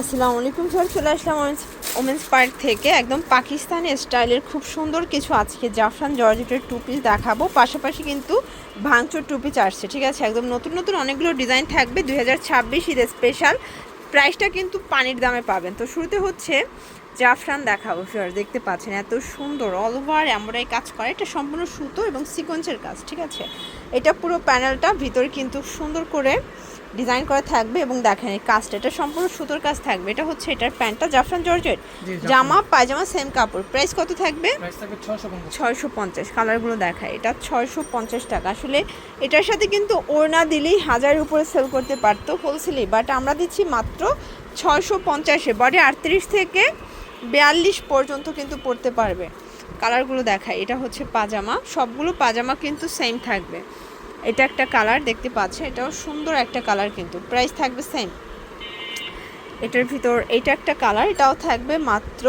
আসসালামু আলাইকুম স্যার, চলে আসলাম ওমেন্স পার্ক থেকে। একদম পাকিস্তানি স্টাইলের খুব সুন্দর কিছু আজকে জাফরান জর্জেটের টু পিস দেখাবো। পাশাপাশি কিন্তু ভাঙচুর টু পিস আসছে, ঠিক আছে? একদম নতুন নতুন অনেকগুলো ডিজাইন থাকবে, দুই হাজার ছাব্বিশ ঈদের স্পেশাল প্রাইসটা কিন্তু পানির দামে পাবেন। তো শুরুতে হচ্ছে জাফরান দেখাবো স্যার দেখতে পাচ্ছেন এত সুন্দর অল ওভার এমব্রয়ডারি কাজ করে। এটা সম্পূর্ণ সুতো এবং সিকোয়েন্সের কাজ, ঠিক আছে? এটা পুরো প্যানেলটা ভিতরে কিন্তু সুন্দর করে ডিজাইন করা থাকবে এবং দেখেন এই কাজটা এটা সম্পূর্ণ সুতোর কাজ থাকবে। এটা হচ্ছে এটার প্যান্টটা জাফরান জর্জেট। জামা পায়জামা সেম কাপড়। প্রাইস কত থাকবে? ছয়শো পঞ্চাশ। কালারগুলো দেখায় এটা ছয়শো পঞ্চাশ টাকা। আসলে এটার সাথে কিন্তু ওড়না দিলেই হাজারের উপরে সেল করতে পারতো হোলসেলে বাট আমরা দিচ্ছি মাত্র ছয়শো পঞ্চাশে। বডি আটত্রিশ থেকে বিয়াল্লিশ পর্যন্ত কিন্তু পড়তে পারবে। কালারগুলো দেখায় এটা হচ্ছে পাজামা সবগুলো পাজামা কিন্তু সেম থাকবে। এটা একটা কালার, দেখতে পাচ্ছে এটাও সুন্দর একটা কালার কিন্তু। প্রাইস থাকবে সেম এটার ভিতর এটা একটা কালার, এটাও থাকবে মাত্র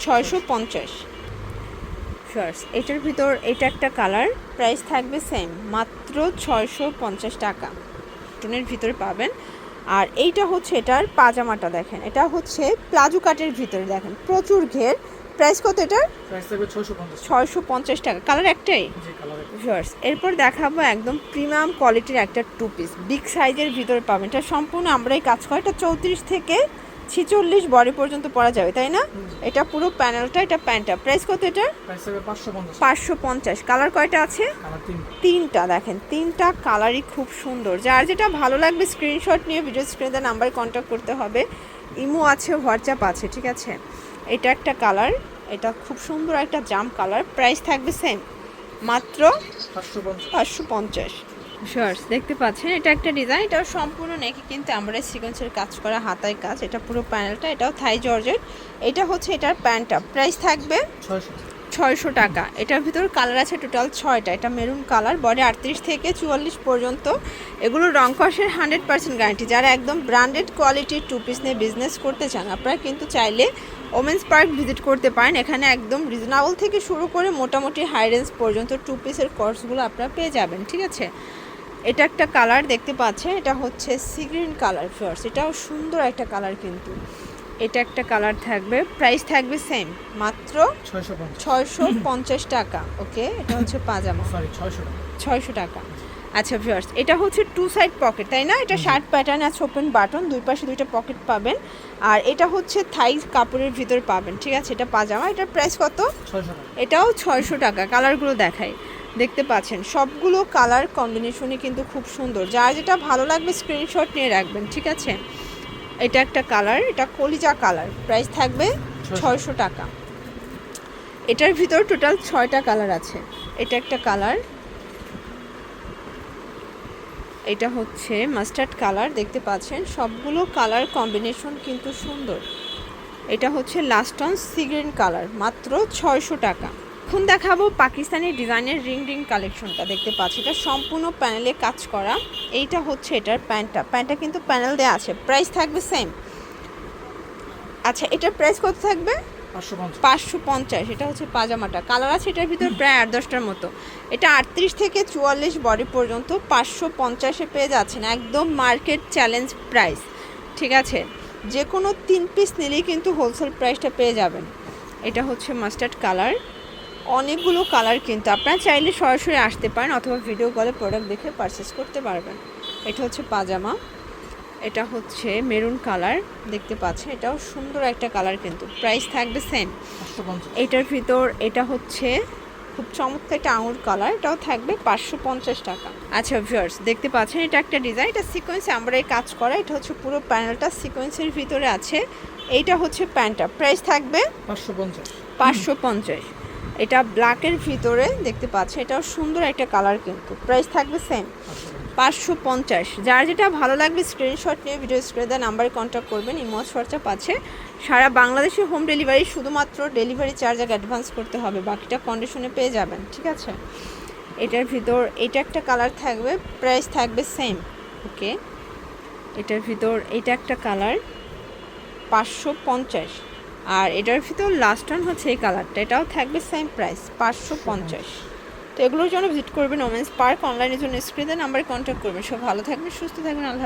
ছয়শো পঞ্চাশ। শার্টস এটার ভিতর এটা একটা কালার, প্রাইস থাকবে সেম মাত্র ছয়শো পঞ্চাশ টাকা। টনের ভিতরে পাবেন। আর এইটা হচ্ছে এটার পাজামাটা দেখেন। এটা হচ্ছে প্লাজো কাটের ভিতরে দেখেন। প্রচুর ঘের প্রাইস কত এটার? ছয়শো পঞ্চাশ। টাকা। কালার একটাই? ভিউয়ার্স এরপর দেখাবো একদম প্রিমিয়াম কোয়ালিটির একটা টু পিস বিগ সাইজের ভিতরে পাবেন। এটা সম্পূর্ণ আমরাই কাজ করি। এটা চৌত্রিশ থেকে ছিচল্লিশ বডি পর্যন্ত পরা যাবে তাই না? এটা পুরো প্যানেলটা এটা প্যান্টটা প্রাইস কত এটা পাঁচশো পঞ্চাশ। কালার কয়টা আছে? তিনটা। দেখেন। তিনটা কালারই খুব সুন্দর। যার যেটা ভালো লাগবে স্ক্রিনশট নিয়ে ভিডিও স্ক্রিনে নাম্বারে কন্ট্যাক্ট করতে হবে। ইমো আছে হোয়াটসঅ্যাপ আছে ঠিক আছে? এটা একটা কালার এটা খুব সুন্দর একটা জাম কালার প্রাইস থাকবে সেম মাত্র পাঁচশো পঞ্চাশ। পঞ্চাশ। শর্টস দেখতে পাচ্ছেন এটা একটা ডিজাইন এটাও সম্পূর্ণ নেকি কিন্তু আমরা সিকোয়েন্সের কাজ করা হাতায় কাজ এটা পুরো প্যানেলটা এটাও থাই জর্জের। এটা হচ্ছে এটার প্যান্টটা প্রাইস থাকবে ছয়শো। ছয়শো টাকা। এটার ভিতর কালার আছে টোটাল ছয়টা। এটা মেরুন কালার বডি আটত্রিশ থেকে চুয়াল্লিশ পর্যন্ত। এগুলো রং কষের হান্ড্রেড পার্সেন্ট গ্যারান্টি যারা একদম ব্র্যান্ডেড কোয়ালিটির টু পিস নিয়ে বিজনেস করতে চান, আপনারা কিন্তু চাইলে ওমেন্স পার্ক ভিজিট করতে পারেন। এখানে একদম রিজনেবল থেকে শুরু করে মোটামুটি হাই রেঞ্জ পর্যন্ত টু পিসের কোর্সগুলো আপনারা পেয়ে যাবেন, ঠিক আছে? এটা একটা কালার দেখতে পাচ্ছেন, এটা হচ্ছে সি গ্রিন কালার ফিয়ার্স এটাও সুন্দর একটা কালার কিন্তু। এটা একটা কালার থাকবে। প্রাইস থাকবে সেম মাত্র ছয়শো পঞ্চাশ। টাকা ওকে এটা হচ্ছে পাজামা। সরি ছয়শো টাকা। আচ্ছা ভিউয়ার্স এটা হচ্ছে টু সাইড পকেট তাই না? এটা শার্ট প্যাটার্ন আছে ওপেন বাটন দুই পাশে দুইটা পকেট পাবেন। আর এটা হচ্ছে থাই কাপড়ের ভিতর পাবেন ঠিক আছে? এটা পাজামা এটার প্রাইস কত? এটাও ছয়শো টাকা কালারগুলো দেখাই। দেখতে পাচ্ছেন সবগুলো কালার কম্বিনেশনই কিন্তু খুব সুন্দর। যার যেটা ভালো লাগবে স্ক্রিনশট নিয়ে রাখবেন ঠিক আছে? এটা একটা কালার এটা কলিজা কালার। প্রাইস থাকবে ছয়শো টাকা। এটার ভিতর টোটাল ছয়টা কালার আছে। এটা একটা কালার। এটা হচ্ছে মাস্টার্ড কালার দেখতে পাচ্ছেন? সবগুলো কালার কম্বিনেশন কিন্তু সুন্দর। এটা হচ্ছে লাস্টন সিগ্রিন কালার মাত্র ছয়শো টাকা। এখন দেখাবো পাকিস্তানি ডিজাইনের রিং রিং কালেকশনটা দেখতে পাচ্ছি। এটা সম্পূর্ণ প্যানেলে কাজ করা। এইটা হচ্ছে এটার প্যান্টটা। প্যান্টটা কিন্তু প্যানেল দেওয়া আছে। প্রাইস থাকবে সেম আচ্ছা এটার প্রাইস কত থাকবে? পাঁচশো পঞ্চাশ। এটা হচ্ছে পাজামাটা। কালার আছে এটার ভিতর প্রায় আট দশটার মতো। এটা আটত্রিশ থেকে চুয়াল্লিশ বডি পর্যন্ত পাঁচশো পঞ্চাশে পেয়ে যাচ্ছেন। একদম মার্কেট চ্যালেঞ্জ প্রাইস। ঠিক আছে? যে কোনো তিন পিস নিলেই কিন্তু হোলসেল প্রাইসটা পেয়ে যাবেন। এটা হচ্ছে মাস্টার্ড কালার অনেকগুলো কালার কিন্তু। আপনারা চাইলে সরাসরি আসতে পারেন অথবা ভিডিও কলে প্রোডাক্ট দেখে পারচেস করতে পারবেন। এটা হচ্ছে পাজামা। এটা হচ্ছে মেরুন কালার দেখতে পাচ্ছেন। এটাও সুন্দর একটা কালার কিন্তু। প্রাইস থাকবে সেম এটার ভিতর এটা হচ্ছে খুব চমৎকার একটা আঙুর কালার এটাও থাকবে পাঁচশো পঞ্চাশ টাকা। আচ্ছা ভিউয়ার্স দেখতে পাচ্ছেন এটা একটা ডিজাইন এটা সিকোয়েন্সে আমরা এই কাজ করা। এটা হচ্ছে পুরো প্যানেলটা সিকোয়েন্সের ভিতরে আছে। এইটা হচ্ছে প্যান্টটা প্রাইস থাকবে পাঁচশো পঞ্চাশ। পাঁচশো পঞ্চাশ। এটা ব্ল্যাকের ভিতরে দেখতে পাচ্ছেন এটাও সুন্দর একটা কালার কিন্তু। প্রাইস থাকবে সেম পাঁচশো পঞ্চাশ। যার যেটা ভালো লাগবে স্ক্রিনশট নিয়ে ভিডিও স্ক্রিনে নাম্বারে কন্ট্যাক্ট করবেন ইমোজ খরচা পাচ্ছে সারা বাংলাদেশে হোম ডেলিভারি শুধুমাত্র ডেলিভারি চার্জ আগে অ্যাডভান্স করতে হবে, বাকিটা কন্ডিশনে পেয়ে যাবেন, ঠিক আছে? এটার ভিতর, এটা একটা কালার থাকবে প্রাইস থাকবে সেম ওকে এটার ভিতর, এটা একটা কালার পাঁচশো পঞ্চাশ। আর এটার ভিতর লাস্ট ওয়ান হচ্ছে এই কালারটা এটাও থাকবে সেম প্রাইস পাঁচশো পঞ্চাশ। তো এগুলোর জন্য ভিজিট করবেন ওমেন্স পার্ক অনলাইনের জন্য স্ক্রিনে নাম্বারে কন্ট্যাক্ট করবেন। সব ভালো থাকবেন, সুস্থ থাকবেন, আল্লাহ